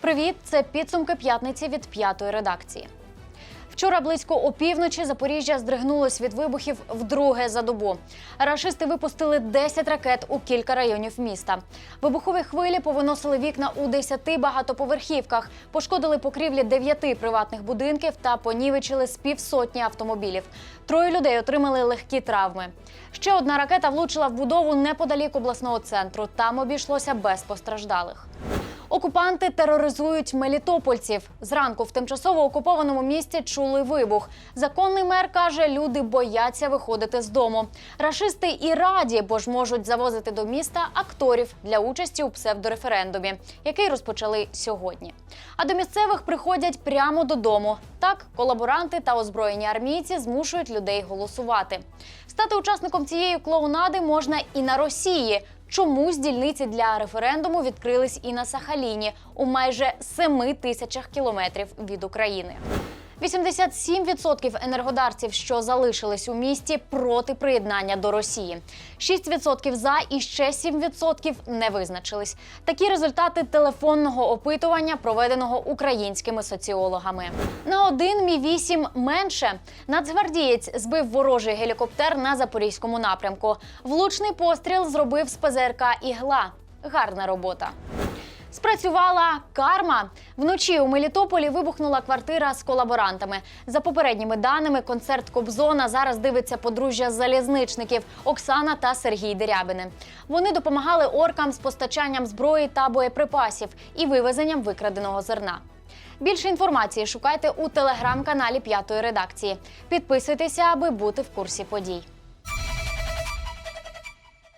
привіт! Це підсумки п'ятниці від п'ятої редакції. Вчора близько опівночі Запоріжжя здригнулось від вибухів вдруге за добу. Рашисти випустили 10 ракет у кілька районів міста. Вибухові хвилі повиносили вікна у 10 багатоповерхівках, пошкодили покрівлі 9 приватних будинків та понівечили з півсотні автомобілів. Троє людей отримали легкі травми. Ще одна ракета влучила в будову неподалік обласного центру. Там обійшлося без постраждалих. Окупанти тероризують мелітопольців. Зранку в тимчасово окупованому місті чули вибух. Законний мер каже, люди бояться виходити з дому. Рашисти і раді, бо ж можуть завозити до міста акторів для участі у псевдореферендумі, який розпочали сьогодні. А до місцевих приходять прямо додому. Так, колаборанти та озброєні армійці змушують людей голосувати. Стати учасником цієї клоунади можна і на Росії. Чомусь дільниці для референдуму відкрились і на Сахаліні у майже 7 тисячах кілометрів від України. 87% енергодарців, що залишились у місті, проти приєднання до Росії. 6% за і ще 7% не визначились. Такі результати телефонного опитування, проведеного українськими соціологами. На один мі 8 менше нацгвардієць збив ворожий гелікоптер на запорізькому напрямку. Влучний постріл зробив з ПЗРК ігла. Гарна робота. Спрацювала карма. Вночі у Мелітополі вибухнула квартира з колаборантами. За попередніми даними, концерт Кобзона зараз дивиться подружжя залізничників Оксана та Сергій Дерябини. Вони допомагали оркам з постачанням зброї та боєприпасів і вивезенням викраденого зерна. Більше інформації шукайте у телеграм-каналі П'ятої редакції. Підписуйтеся, аби бути в курсі подій.